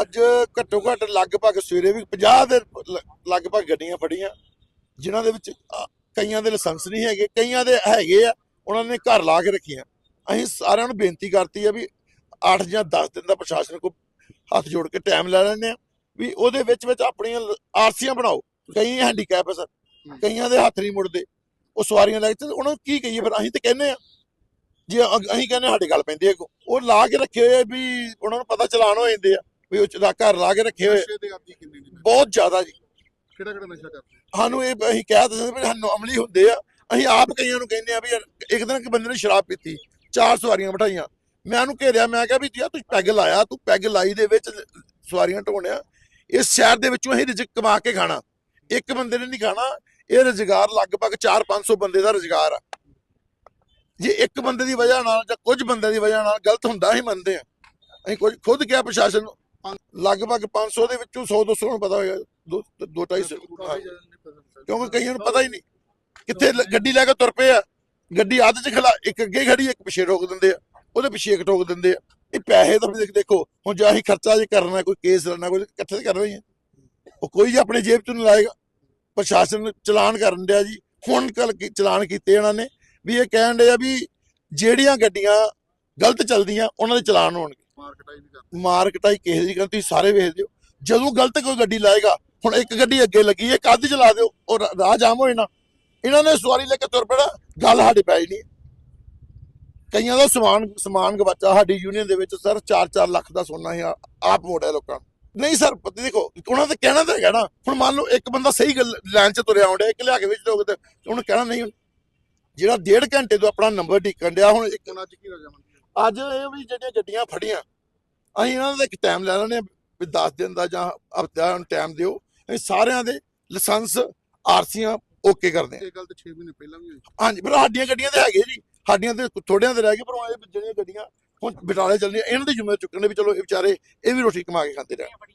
ਅੱਜ ਘੱਟੋ ਘੱਟ ਲਗਭਗ ਸਵੇਰੇ ਵੀ 50 ਦੇ ਲ- ਲਗਭਗ ਗੱਡੀਆਂ ਫੜੀਆਂ, ਜਿਨ੍ਹਾਂ ਦੇ ਵਿੱਚ ਕਈਆਂ ਦੇ ਲਾਇਸੈਂਸ ਨਹੀਂ ਹੈਗੇ, ਕਈਆਂ ਦੇ ਹੈਗੇ ਆ, ਉਹਨਾਂ ਨੇ ਘਰ ਲਾ ਕੇ ਰੱਖੀਆਂ। ਅਸੀਂ ਸਾਰਿਆਂ ਨੂੰ ਬੇਨਤੀ ਕਰਤੀ ਆ ਵੀ 8 ਜਾਂ 10 ਦਿਨ ਦਾ ਪ੍ਰਸ਼ਾਸਨ ਕੋ ਹੱਥ ਜੋੜ ਕੇ ਟਾਈਮ ਲੈ ਲੈਂਦੇ ਆ ਵੀ ਉਹਦੇ ਵਿੱਚ ਵਿੱਚ ਆਪਣੀਆਂ ਆਰਸੀਆਂ ਬਣਾਓ। ਕਈ ਹੈਂਡੀਕੈਪ ਸਰ, ਕਈਆਂ ਦੇ ਹੱਥ ਨਹੀਂ ਮੁੜਦੇ। ਉਹ ਸਵਾਰੀਆਂ ਲੈ ਕੇ, ਉਹਨਾਂ ਨੂੰ ਕੀ ਕਹੀਏ ਫਿਰ, ਅਸੀਂ ਤੇ ਕਹਿੰਦੇ ਆ ਜੇ ਅਸੀਂ ਕਹਿੰਦੇ ਸਾਡੇ ਗੱਲ ਪੈਂਦੀ ਹੈ ਉਹ ਲਾ ਕੇ ਰੱਖੇ ਹੋਏ ਆ ਵੀ ਉਹਨਾਂ ਨੂੰ ਪਤਾ ਚਲਾਨ ਹੋ ਜਾਂਦੇ ਆ। ਵੀ ਉਹ ਚਲਾ ਘਰ ਲਾ ਕੇ ਰੱਖੇ ਹੋਏ। ਨਸ਼ੇ ਦੇ ਆਦੀ ਕਿੰਨੇ ਨੇ ਬਹੁਤ ਜ਼ਿਆਦਾ ਜੀ। ਕਿਹੜਾ ਕਿਹੜਾ ਨਸ਼ਾ ਕਰਦੇ? ਸਾਨੂੰ ਇਹ ਅਸੀਂ ਕਹਿ ਦਿੰਦੇ ਵੀ ਸਾਨੂੰ ਅਮਲੀ ਹੁੰਦੇ ਆ। ਅਸੀਂ ਆਪ ਕਈਆਂ ਨੂੰ ਕਹਿੰਦੇ ਆ ਵੀ ਇੱਕ ਦਿਨ ਕਿ ਬੰਦੇ ਨੇ ਸ਼ਰਾਬ ਪੀਤੀ ਚਾਰ ਸਵਾਰੀਆਂ ਬਿਠਾਈਆਂ। ਮੈਂ ਉਹਨੂੰ ਘੇਰਿਆ ਮੈਂ ਕਿਹਾ ਵੀ ਯਾਰ ਤੂੰ ਪੈਗ ਲਾਇਆ ਤੂੰ ਪੈਗ ਲਾਈ ਦੇ ਵਿੱਚ ਸਵਾਰੀਆਂ ਢੋਣਿਆ। ਇਸ ਸ਼ਹਿਰ ਦੇ ਵਿੱਚੋਂ ਅਸੀਂ ਰਿਜ਼ਕ ਕਮਾ ਕੇ ਖਾਣਾ। ਇੱਕ ਬੰਦੇ ਨੇ ਨਹੀਂ ਖਾਣਾ। ਇਹ ਰੁਜ਼ਗਾਰ ਲਗਭਗ 4-500 ਬੰਦੇ ਦਾ ਰੁਜ਼ਗਾਰ ਆ। ਜੇ ਇੱਕ ਬੰਦੇ ਦੀ ਵਜ੍ਹਾ ਨਾਲ ਜਾਂ ਕੁਝ ਬੰਦੇ ਦੀ ਵਜ੍ਹਾ ਨਾਲ ਗਲਤ ਹੁੰਦਾ ਹੀ ਮੰਨਦੇ ਆ। ਅਸੀਂ ਕੁਝ ਖੁਦ ਕਿਹਾ ਪ੍ਰਸ਼ਾਸਨ ਨੂੰ ਲਗਭਗ 500 ਦੇ ਵਿੱਚੋਂ 100 200 ਨੂੰ ਪਤਾ ਹੋਏਗਾ ਦੋ ਦੋ ਢਾਈ ਸੌ। ਹਾਂ। ਕਿਉਂਕਿ ਕਈਆਂ ਨੂੰ ਪਤਾ ਹੀ ਨਹੀਂ। ਕਿੱਥੇ ਗੱਡੀ ਲੈ ਕੇ ਤੁਰ ਪਏ ਆ। ਗੱਡੀ ਅੱਧ ਚ ਖਲਾ ਇੱਕ ਅੱਗੇ ਖੜੀ ਇੱਕ ਪਿੱਛੇ ਰੋਕ ਦਿੰਦੇ ਆ। ਉਹਦੇ ਪਿੱਛੇ ਇੱਕ ਠੋਕ ਦਿੰਦੇ ਆ। ਇਹ ਪੈਸੇ ਤਾਂ ਵੀ ਦੇਖੋ ਹੁਣ ਜੇ ਅਸੀਂ ਖਰਚਾ ਜੇ ਕਰਨਾ ਕੋਈ ਕੇਸ ਲੜਨਾ ਕੋਈ ਇਕੱਠੇ ਤਾਂ ਕਰਨਾ ਹੀ ਹੈ ਉਹ ਕੋਈ ਜੀ ਆਪਣੇ ਜੇਬ ਤੋਂ ਨਹੀਂ ਲਾਏਗਾ। ਪ੍ਰਸ਼ਾਸਨ ਚਲਾਨ ਕਰਨ ਡਿਆ ਜੀ। ਹੁਣ ਕੱਲ ਚਲਾਨ ਕੀਤੇ ਇਹਨਾਂ ਨੇ। ਵੀ ਇਹ ਕਹਿਣ ਡਿਆ ਵੀ ਜਿਹੜੀਆਂ ਗੱਡੀਆਂ ਗਲਤ ਚੱਲਦੀਆਂ ਉਹਨਾਂ ਦੇ ਚਲਾਨ ਹੋਣਗੇ। ਮਾਰਕਟਾਈ ਵੀ ਕਰਦੇ ਮਾਰਕਟਾਈ ਕਿਸੇ ਦੀ ਗੱਲ ਤੁਸੀਂ ਸਾਰੇ ਵੇਖ ਦਿਓ। ਜਦੋਂ ਗਲਤ ਕੋਈ ਗੱਡੀ ਲਾਏਗਾ ਹੁਣ ਇੱਕ ਗੱਡੀ ਅੱਗੇ ਲੱਗੀ ਹੈ ਕੱਦ ਚਲਾ ਦਿਓ ਉਹ ਰਾਹ ਜਾਮ ਹੋਏ ਨਾ ਇਹਨਾਂ ਨੇ ਸਵਾਰੀ ਲੈ ਕੇ ਤੁਰ ਪੈਣਾ ਗੱਲ ਸਾਡੇ ਪੈ ਨਹੀਂ ਕਈਆਂ ਦਾ ਸਮਾਨ ਸਮਾਨ ਗਵਾਚਾ ਸਾਡੀ ਯੂਨੀਅਨ ਦੇ ਵਿੱਚ ਸਰ 4-4 ਲੱਖ ਦਾ ਸੋਨਾ ਹੀ ਆਪ ਮੋੜਿਆ ਲੋਕਾਂ ਨੂੰ। ਨਹੀਂ ਸਰ ਪਤਾ ਦੇਖੋ ਉਹਨਾਂ ਦਾ ਕਹਿਣਾ ਤਾਂ ਹੈਗਾ ਨਾ ਹੁਣ ਮੰਨ ਲਓ ਇੱਕ ਬੰਦਾ ਸਹੀ ਗੱਲ ਲਾਈਨ 'ਚ ਤੁਰਿਆ ਆਉਂਦਾ ਇੱਕ ਲਿਆ ਕੇ ਵਿੱਚ ਲੋਕ ਤੇ ਉਹਨੂੰ ਕਹਿਣਾ ਨਹੀਂ। ਜਿਹੜਾ ਡੇਢ ਘੰਟੇ ਤੋਂ ਆਪਣਾ ਨੰਬਰ ਢੀਕਣ ਡਿਆ ਹੁਣ ਇੱਕ ਹੁਣ ਅੱਜ ਕੀ ਹੈ ਅੱਜ ਇਹ ਵੀ ਜਿਹੜੀਆਂ ਗੱਡੀਆਂ ਫੜੀਆਂ ਅਸੀਂ ਇਹਨਾਂ ਦਾ ਇੱਕ ਟਾਈਮ ਲੈ ਲੈਣੇ ਵੀ 10 ਦਿਨ ਦਾ ਜਾਂ ਹਫ਼ਤਾ ਨੂੰ ਟਾਈਮ ਦਿਓ। ਅਸੀਂ ਸਾਰਿਆਂ ਦੇ ਲਾਇਸੈਂਸ ਆਰਸੀਆਂ ਓਕੇ ਕਰਦੇ ਹਾਂ। ਇਹ ਗੱਲ ਤਾਂ 6 ਮਹੀਨੇ ਪਹਿਲਾਂ ਵੀ ਹੋਈ। ਹਾਂਜੀ ਪਰ ਸਾਡੀਆਂ ਗੱਡੀਆਂ ਤੇ ਹੈਗੇ ਜੀ। ਸਾਡੀਆਂ ਤੇ ਥੋੜਿਆਂ ਦੇ ਰਹਿ ਗਏ ਪਰ ਉਹ ਇਹ ਜਿਹੜੀਆਂ ਗੱਡੀਆਂ ਹੁਣ ਬਟਾਲੇ ਚੱਲਣੀਆਂ ਇਹਨਾਂ ਦੀ ਜ਼ਿੰਮੇਵਾਰੀ ਚੁੱਕਣ ਦੇ ਵੀ ਚਲੋ ਇਹ ਵਿਚਾਰੇ ਇਹ ਵੀ ਰੋਟੀ ਕਮਾ ਕੇ ਖਾਂਦੇ ਰਹਿਣ।